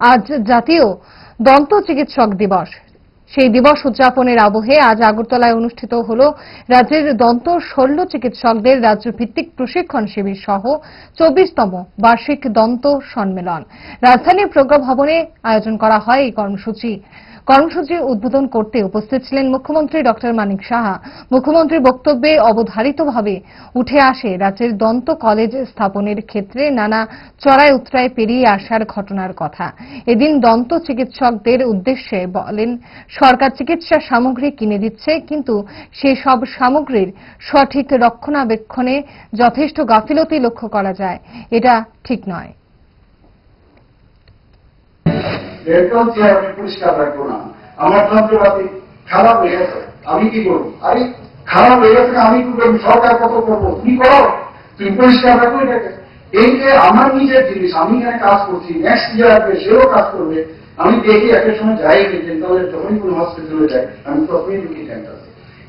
আজ জাতীয় দন্ত চিকিৎসক দিবস। সেই দিবস উদযাপনের আবহে আজ আগরতলায় অনুষ্ঠিত হল রাজ্যের দন্ত শল্য চিকিৎসকদের রাজ্যভিত্তিক প্রশিক্ষণ শিবির সহ চব্বিশতম বার্ষিক দন্ত সম্মেলন। রাজধানীর প্রজ্ঞা ভবনে আয়োজন করা হয় এই কর্মসূচি। কর্মসূচি উদ্বোধন করতে উপস্থিত ছিলেন মুখ্যমন্ত্রী ডক্টর মানিক সাহা। মুখ্যমন্ত্রীর বক্তব্যে অবধারিতভাবে উঠে আসে রাজ্যের দন্ত কলেজ স্থাপনের ক্ষেত্রে নানা চড়াই উতরায় পেরিয়ে আসার ঘটনার কথা। এদিন দন্ত চিকিৎসকদের উদ্দেশ্যে বলেন, সরকার চিকিৎসা সামগ্রী কিনে দিচ্ছে, কিন্তু সে সব সামগ্রীর সঠিক রক্ষণাবেক্ষণে যথেষ্ট গাফিলতি লক্ষ্য করা যায়। এটা ঠিক নয়। ডেন্টাল চেয়ার আমি পরিষ্কার রাখব না। আমার যন্ত্রপাতি খারাপ হয়ে গেছে। আমি কি করব? আরে, খারাপ হয়ে গেছে আমি কি করব? সরকার কত করব? তুমি করো। তুমি পরিষ্কার রাখো এটাকে। এই যে আমার নিজের জিনিস, আমি এখানে কাজ করছি নেক্সট যে আসবে, সেও কাজ করবে। আমি দেখি একটা সময় যাই ডেন্টালের যখনই কোনো হসপিটালে যাই, আমি তখনই ঢুকি ডেন্টাল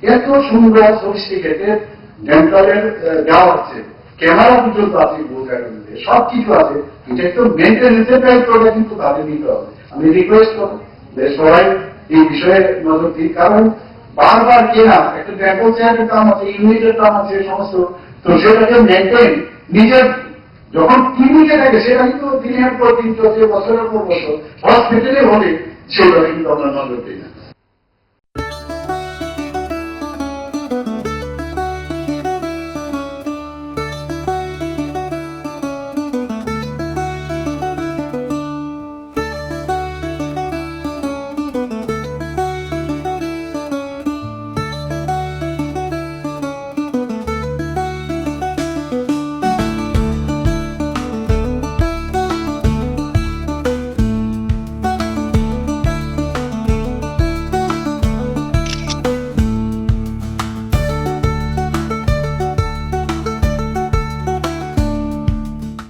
এত সুন্দর সফিস্টিকেটেড ডেন্টালের দেওয়া হচ্ছে ক্যামেরা পর্যন্ত আছে বোঝার মধ্যে। সব কিছু আছে। এটা একটু মেনটেন্যান্সের দায়িত্বটা কিন্তু তাদের নিতে হবে। আমি রিকোয়েস্ট করব। যে সবাই এই বিষয়ে নজর দিন কারণ বারবার কেনা একটা ব্যাপক চেয়ারের দাম আছে ইউনিটের দাম আছে সমস্ত। তো সেটাকে মেনটেন নিজের যখন ক্লিনিকে থাকে, সেটা কিন্তু দিনের পর দিন চলছে, বছরের পর বছর। হসপিটালে হলে সেটা কিন্তু আমরা নজর দিই না।